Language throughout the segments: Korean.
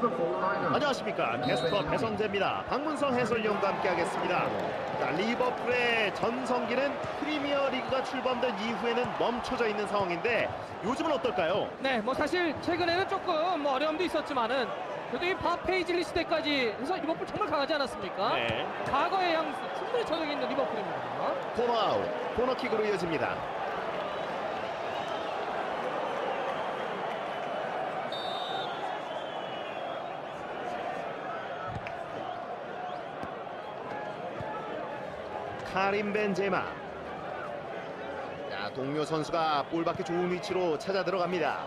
안녕하십니까 캐스터 배성재입니다 박문성 해설위원과 함께하겠습니다 자, 리버풀의 전성기는 프리미어리그가 출범된 이후에는 멈춰져 있는 상황인데 요즘은 어떨까요? 네, 뭐 사실 최근에는 조금 뭐 어려움도 있었지만은 그래도 이 바페이질리 시대까지 해서 리버풀 정말 강하지 않았습니까? 네. 과거의 향수 충분히 저력이 있는 리버풀입니다. 코너아웃 코너킥으로 이어집니다 카림 벤제마. 자, 동료 선수가 볼밖에 좋은 위치로 찾아 들어갑니다.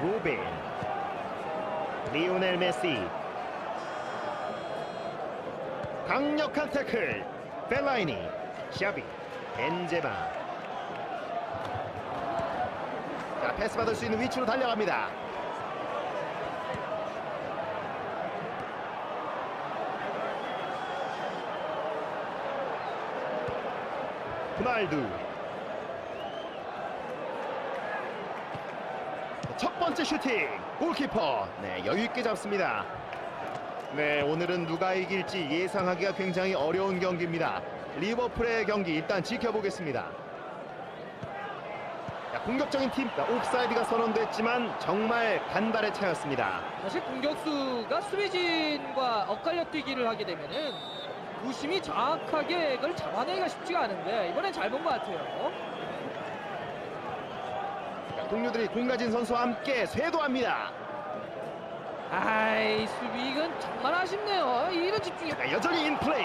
로빈 리오넬 메시. 강력한 태클. 벨라이니. 샤비 벤제마. 자 패스 받을 수 있는 위치로 달려갑니다. 호날두. 첫 번째 슈팅 골키퍼. 네 여유 있게 잡습니다. 네 오늘은 누가 이길지 예상하기가 굉장히 어려운 경기입니다 리버풀의 경기 일단 지켜보겠습니다. 자, 공격적인 팀 자, 옵사이드가 선언됐지만 정말 간발의 차였습니다. 사실 공격수가 수비진과 엇갈려 뛰기를 하게 되면은 무심히 정확하게 그걸 잡아내기가 쉽지가 않은데 이번엔 잘 본 것 같아요. 자, 동료들이 공 가진 선수와 함께 쇄도합니다. 아이 수비 이건 정말 아쉽네요. 이런 집중이 자, 여전히 인플레이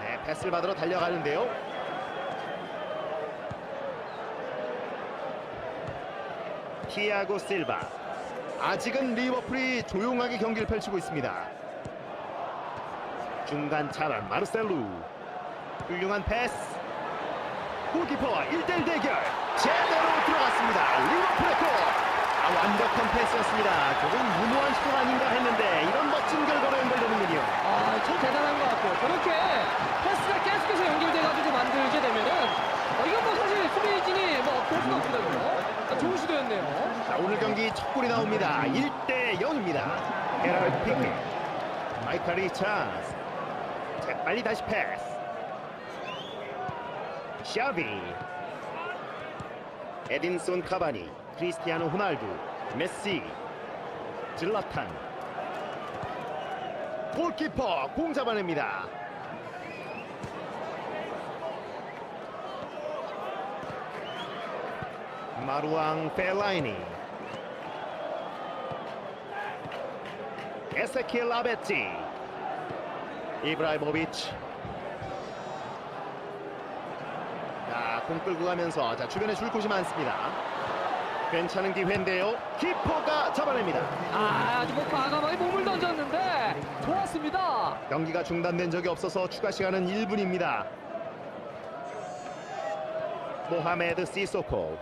네 패스를 받으러 달려가는데요. 티아고 실바. 아직은 리버풀이 조용하게 경기를 펼치고 있습니다. 중간 차단 마르셀루. 훌륭한 패스. 골키퍼와 1대1 대결. 제대로 들어갔습니다. 리버풀의 골. 아, 완벽한 패스였습니다. 조금 무모한 시도 아닌가 했는데 이런 멋진 결과로 연결되는군요. 아 참 대단한 것 같아요. 저렇게 패스가 계속해서 연결돼가지고 만들게 되면은 어, 이건 뭐 사실 수비진이 뭐 어쩔 수가 없거든요. 아, 좋은 시도였네요. 자 오늘 경기 첫 골이 나옵니다 1대 0입니다 헤럴드 피케 마이클 리차스. 재빨리 다시 패스. 샤비. 에딘손 카바니 크리스티아노 호날두 메시 질라탄. 골키퍼 공 잡아냅니다. 마루앙 펠라이니 에세키엘 라베티 이브라이모비치 자, 공 끌고 가면서 자, 주변에 줄 곳이 많습니다. 괜찮은 기회인데요. 키퍼가 잡아냅니다. 아, 아주 뭐 과감하게 몸을 던졌는데 좋았습니다. 경기가 중단된 적이 없어서 추가 시간은 1분입니다. 모하메드 시소코.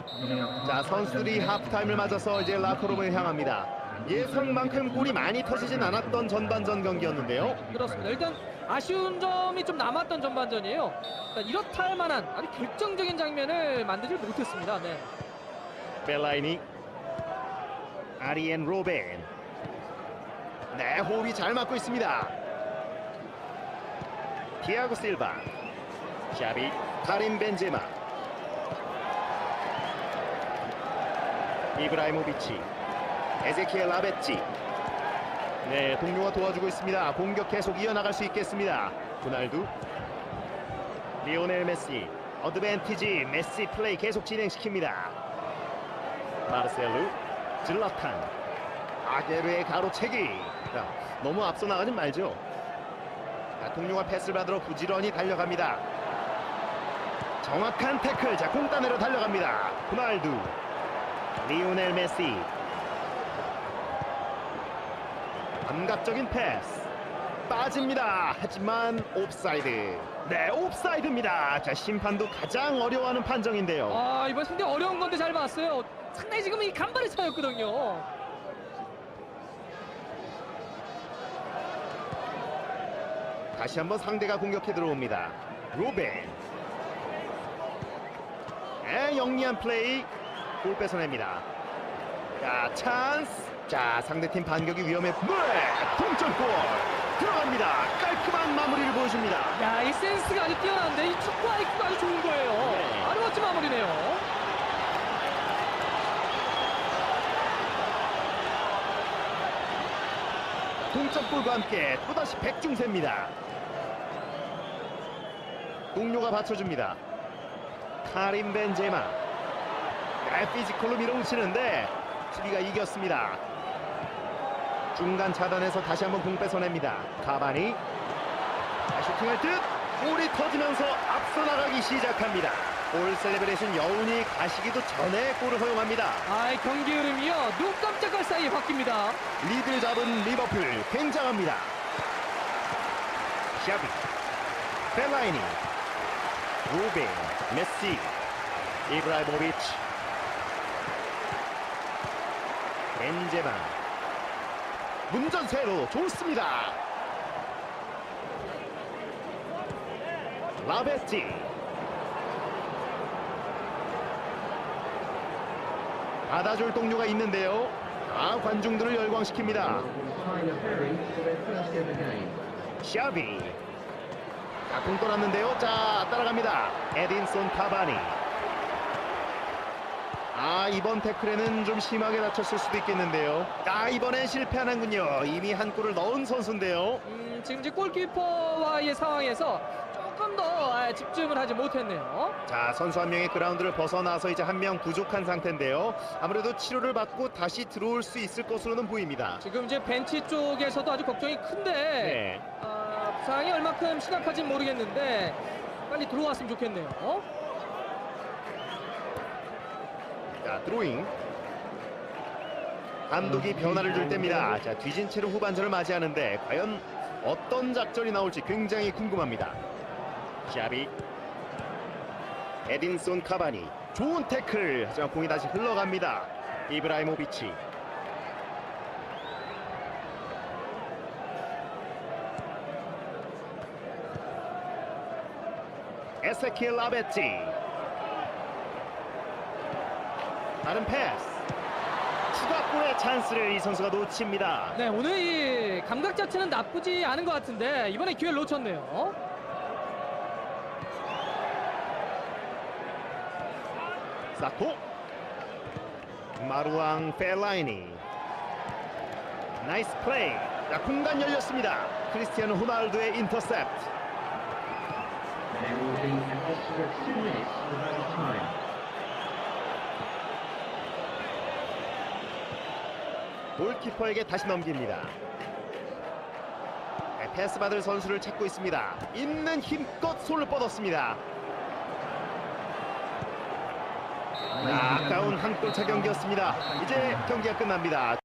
자, 선수들이 하프타임을 맞아서 이제 라커룸을 향합니다. 예상만큼 골이 많이 터지진 않았던 전반전 경기였는데요. 그렇습니다. 일단 아쉬운 점이 좀 남았던 전반전이에요. 일단 이렇다 할 만한 아주 결정적인 장면을 만들지 못했습니다. 네. 벨라이니 아리엔 로벤 네 호흡이 잘 맞고 있습니다 티아고 실바 샤비 카림 벤제마 이브라이모비치 에제키엘 라베치 네 동료가 도와주고 있습니다. 공격 계속 이어나갈 수 있겠습니다. 호날두. 리오넬 메시. 어드밴티지 메시 플레이 계속 진행시킵니다. 마르셀루. 질라탄. 아게르의 가로채기. 자, 너무 앞서 나가진 말죠. 자, 동료가 패스를 받으러 부지런히 달려갑니다. 정확한 태클. 자 공단으로 달려갑니다. 호날두. 리오넬 메시 감각적인 패스 빠집니다. 하지만 옵사이드. 네, 옵사이드입니다. 자, 심판도 가장 어려워하는 판정인데요. 아 이번 상당히 어려운 건데 잘 봤어요. 상당히 지금 이 간발의 차였거든요. 다시 한번 상대가 공격해 들어옵니다. 로벤. 네, 영리한 플레이. 골 뺏어냅니다. 자, 찬스. 자, 상대팀 반격이 위험해. 네, 동점골. 들어갑니다. 깔끔한 마무리를 보여줍니다. 야, 이 센스가 아주 뛰어난데 이 축구 아이큐가 아주 좋은 거예요. 네. 아주 멋진 마무리네요. 동점골과 함께 또다시 백중세입니다. 동료가 받쳐줍니다. 카린 벤제마. 네, 피지컬로 밀어붙이는데 수비가 이겼습니다. 중간 차단해서 다시 한번 공 뺏어냅니다. 가바니. 자, 슈팅할 듯 볼이 터지면서 앞서 나가기 시작합니다. 골 셀레브레이션 여운이 가시기도 전에 골을 허용합니다. 아, 이 경기 흐름이요. 눈 깜짝할 사이에 바뀝니다. 리드를 잡은 리버풀 굉장합니다. 샤비, 벨라이니, 루벤, 메시, 이브라이모비치, 벤제마, 문전세로 좋습니다. 라베티, 받아줄 동료가 있는데요. 아 관중들을 열광시킵니다. 샤비. 자, 공 떠났는데요. 자, 따라갑니다. 에딘손 카바니. 아, 이번 태클에는 좀 심하게 다쳤을 수도 있겠는데요. 아, 이번엔 실패하는군요. 이미 한 골을 넣은 선수인데요. 음, 지금 이제 골키퍼와의 상황에서 조금 더 아, 집중을 하지 못했네요. 자, 선수 한 명이 그라운드를 벗어나서 이제 한 명 부족한 상태인데요. 아무래도 치료를 받고 다시 들어올 수 있을 것으로는 보입니다. 지금 이제 벤치 쪽에서도 아주 걱정이 큰데 네. 아, 부상이 얼마큼 는 모르겠는데 빨리 들어왔으면 좋겠네요. 자, 드로잉. 감독이 변화를 줄 때입니다. 자, 뒤진 채로 후반전을 맞이하는데 과연 어떤 작전이 나올지 굉장히 궁금합니다. 샤비. 에딘손 카바니. 좋은 태클. 하지만 공이 다시 흘러갑니다. 이브라이모비치. 에세키엘 라베티. 다른 패스. 추가골의 찬스를 이 선수가 놓칩니다. 네, 오늘 이 감각 자체는 나쁘지 않은 것 같은데 이번에 기회를 놓쳤네요. 사토. 마루앙 펠라이니. 나이스 플레이. 자, 공간 열렸습니다. 크리스티아노 호날두의 인터셉트. 골키퍼에게 다시 넘깁니다. 네, 패스 받을 선수를 찾고 있습니다. 있는 힘껏 손을 뻗었습니다. 아, 아까운 한 골차 경기였습니다. 이제 경기가 끝납니다.